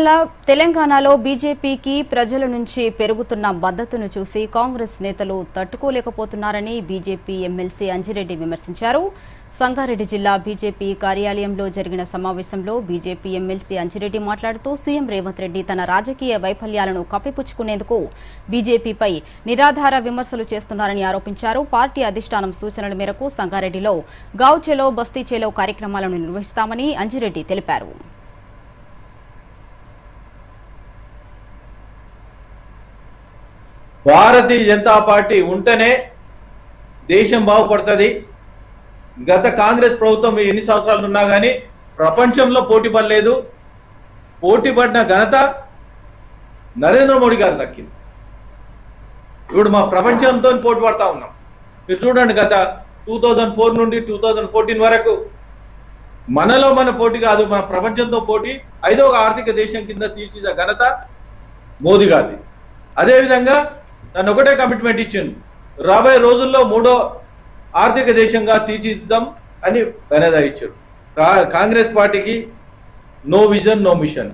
తెలంగాణలో తెలంగాణలో బీజేపీకి ప్రజల నుంచి పెరుగుతున్న మద్దతును చూసి కాంగ్రెస్ నేతలు తట్టుకోలేకపోతున్నారని బీజేపీ ఎమ్మెల్సీ అంజిరెడ్డి విమర్శించారు. సంగారెడ్డి జిల్లా బీజేపీ కార్యాలయంలో జరిగిన సమావేశంలో బీజేపీ ఎమ్మెల్సీ అంజిరెడ్డి మాట్లాడుతూ సీఎం రేవంత్ రెడ్డి తన రాజకీయ వైఫల్యాలను కప్పిపుచ్చుకునేందుకు బీజేపీపై నిరాధార విమర్శలు చేస్తున్నారని ఆరోపించారు. పార్టీ అధిష్టానం సూచనల మేరకు సంగారెడ్డిలో గావ్ బస్తీచేలో కార్యక్రమాలను నిర్వహిస్తామని అంజిరెడ్డి తెలిపారు. భారతీయ జనతా పార్టీ ఉంటేనే దేశం బాగుపడుతుంది. గత కాంగ్రెస్ ప్రభుత్వం ఎన్ని సంవత్సరాలు ఉన్నా కానీ ప్రపంచంలో పోటీ పడలేదు. పోటీ పడిన ఘనత నరేంద్ర మోడీ గారు దక్కింది. ఇప్పుడు మా ప్రపంచంతో పోటీ పడతా ఉన్నాం. మీరు చూడండి గత టూ థౌజండ్ ఫోర్ నుండి టూ థౌజండ్ ఫోర్టీన్ వరకు మనలో మన పోటీ కాదు మన ప్రపంచంతో పోటీ ఐదో ఆర్థిక దేశం కింద తీర్చిన ఘనత మోదీ గారిది. అదేవిధంగా తను ఒకటే కమిట్మెంట్ ఇచ్చిండు. రాబోయే రోజుల్లో మూడో ఆర్థిక దేశంగా తీర్చిదిద్దాం అని ఘనత ఇచ్చాడు కాంగ్రెస్ పార్టీకి నో విజన్ నో మిషన్